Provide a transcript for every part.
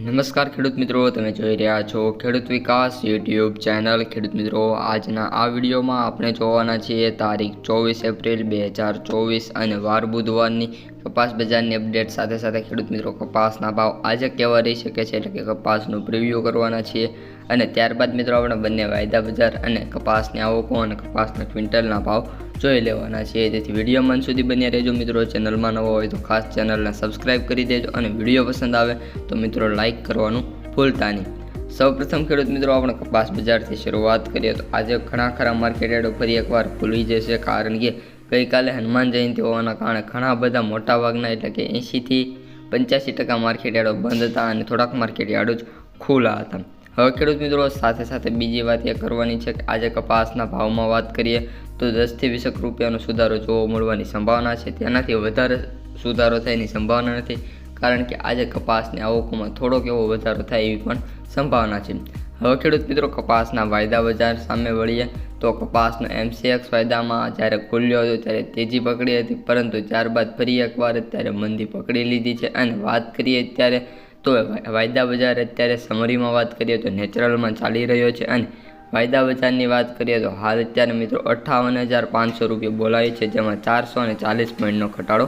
નમસ્કાર ખેડૂત મિત્રો, તમે જોઈ રહ્યા છો ખેડૂત વિકાસ યુટ્યુબ ચેનલ. ખેડૂત મિત્રો, આજના આ વિડીયોમાં આપણે જોવાના છીએ તારીખ ચોવીસ એપ્રિલ બે હજાર ચોવીસ અને વાર બુધવારની કપાસ બજારની અપડેટ. સાથે સાથે ખેડૂત મિત્રો, કપાસના ભાવ આજે કેવા રહી શકે છે એટલે કે કપાસનું પ્રિવ્યૂ કરવાના છીએ. અને ત્યારબાદ મિત્રો, આપણે બંને વાયદા બજાર અને કપાસની આવકો અને કપાસના ક્વિન્ટલના ભાવ જોઈ લેવાના છીએ તેથી વીડિયો મન સુધી બન્યા રહેજો. મિત્રો ચેનલમાં નવો હોય તો ખાસ ચેનલને સબસ્ક્રાઈબ કરી દેજો અને વીડિયો પસંદ આવે તો મિત્રો લાઇક કરવાનું ભૂલતા નહીં. સૌપ્રથમ ખેડૂત મિત્રો, આપણે કપાસ બજારથી શરૂઆત કરીએ તો આજે ઘણા ખરા માર્કેટ યાર્ડો ફરી એકવાર ખુલી જશે કારણ કે ગઈકાલે હનુમાન જયંતિ હોવાના કારણે ઘણા બધા મોટાભાગના એટલે કે એંશીથી પંચ્યાસી ટકા માર્કેટ યાર્ડો બંધ હતા અને થોડાક માર્કેટ યાર્ડો જ ખુલ્લા હતા. હવે ખેડૂત મિત્રો, સાથે સાથે બીજી વાત એ કરવાની છે કે આજે કપાસના ભાવમાં વાત કરીએ તો દસથી વીસક રૂપિયાનો સુધારો જોવા મળવાની સંભાવના છે. તેનાથી વધારે સુધારો થયાની સંભાવના નથી, કારણ કે આજે કપાસની આવકોમાં થોડોક એવો વધારો થાય એવી પણ સંભાવના છે. હવે ખેડૂત મિત્રો, કપાસના વાયદા બજાર સામે વળીએ તો કપાસનો એમસીએક્સ વાયદામાં જ્યારે ખુલ્યો હતો ત્યારે તેજી પકડી હતી, પરંતુ ત્યારબાદ ફરી એકવાર અત્યારે મંદી પકડી લીધી છે. અને વાત કરીએ ત્યારે તો વાયદા બજાર અત્યારે સમરીમાં વાત કરીએ તો નેચરલમાં ચાલી રહ્યો છે. અને વાયદા બજારની વાત કરીએ તો હાલ અત્યારે મિત્રો અઠ્ઠાવન હજાર પાંચસો રૂપિયા બોલાય છે, જેમાં ચારસો અને ચાલીસ પોઈન્ટનો ઘટાડો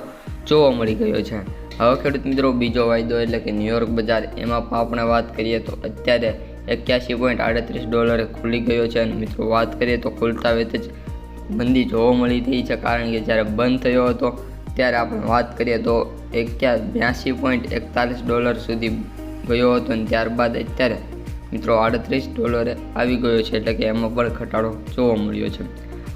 જોવા મળી ગયો છે. હવે ખેડૂત મિત્રો, બીજો વાયદો એટલે કે ન્યુયોર્ક બજાર, એમાં પણ આપણે વાત કરીએ તો અત્યારે એક્યાસી પોઈન્ટ આડત્રીસ ડોલરે ખુલી ગયો છે અને મિત્રો વાત કરીએ તો ખુલતા વેત જ મંદી જોવા મળી રહી છે, કારણ કે જ્યારે બંધ થયો હતો, ત્યારે આપણે વાત કરીએ તો એક્યા બ્યાસી પોઈન્ટ એકતાલીસ ડોલર સુધી ગયો હતો અને ત્યારબાદ અત્યારે મિત્રો, આડત્રીસ ડોલરે આવી ગયો છે, એટલે કે એમાં પણ ઘટાડો જોવા મળ્યો છે.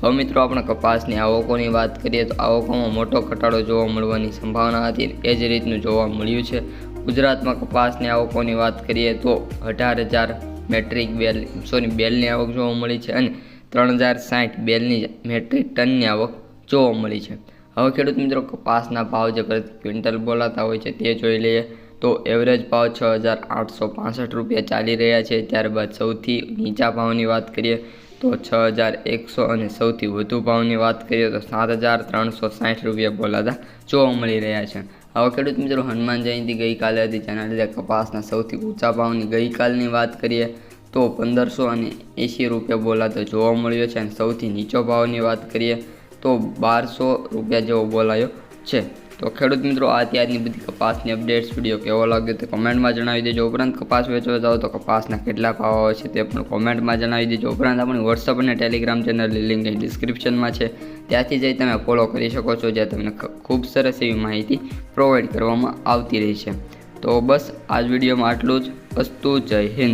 હવે મિત્રો, આપણે કપાસની આવકોની વાત કરીએ, તો આવકોમાં મોટો ઘટાડો જોવા મળવાની સંભાવના હતી એ જ રીતનું જોવા મળ્યું છે. ગુજરાતમાં કપાસની આવકોની વાત કરીએ, તો અઢાર હજાર મેટ્રિક બેલ સોરી બેલની આવક જોવા મળી છે અને ત્રણ હજાર સાઠ બેલની મેટ્રિક ટનની આવક જોવા મળી છે. હવે ખેડૂત મિત્રો, કપાસના ભાવ જે પ્રતિ ક્વિન્ટલ બોલાતા હોય છે, તે જોઈ લઈએ. તો એવરેજ ભાવ છ હજાર આઠસો પાસઠ રૂપિયા ચાલી રહ્યા છે. ત્યારબાદ સૌથી નીચા ભાવની વાત કરીએ તો છ હજાર એકસો અને સૌથી વધુ ભાવની વાત કરીએ તો સાત હજાર ત્રણસો સાઠ રૂપિયા બોલાતા જોવા મળી રહ્યા છે. હવે ખેડૂત મિત્રો હનુમાન જયંતિ ગઈકાલે હતી. જેના લીધે કપાસના સૌથી ઊંચા ભાવની ગઈકાલની વાત કરીએ તો પંદરસો અને એંશી રૂપિયા બોલાતો જોવા મળ્યો છે. અને સૌથી નીચો ભાવની વાત કરીએ તો બારસો રૂપિયા જેવો બોલાયો છે. તો ખેડૂત મિત્રો, આ ત્યારની બધી કપાસની અપડેટ્સ વીડિયો કેવો લાગ્યો તે કોમેન્ટમાં જણાવી દેજો. ઉપરાંત કપાસ વેચવા જાઓ તો કપાસના કેટલા ભાવ આવે છે તે પણ કોમેન્ટમાં જણાવી દેજો. ઉપરાંત આપણી વોટ્સઅપ અને ટેલિગ્રામ ચેનલની લિંક અહીં ડિસ્ક્રિપ્શનમાં છે. ત્યાંથી જઈ તમે ફોલો કરી શકો છો, જ્યાં તમને ખૂબ સરસ એવી માહિતી પ્રોવાઈડ કરવામાં આવતી રહી છે. તો બસ આ જ વિડીયોમાં આટલું જ. અસ્તુ જય હિન્દ.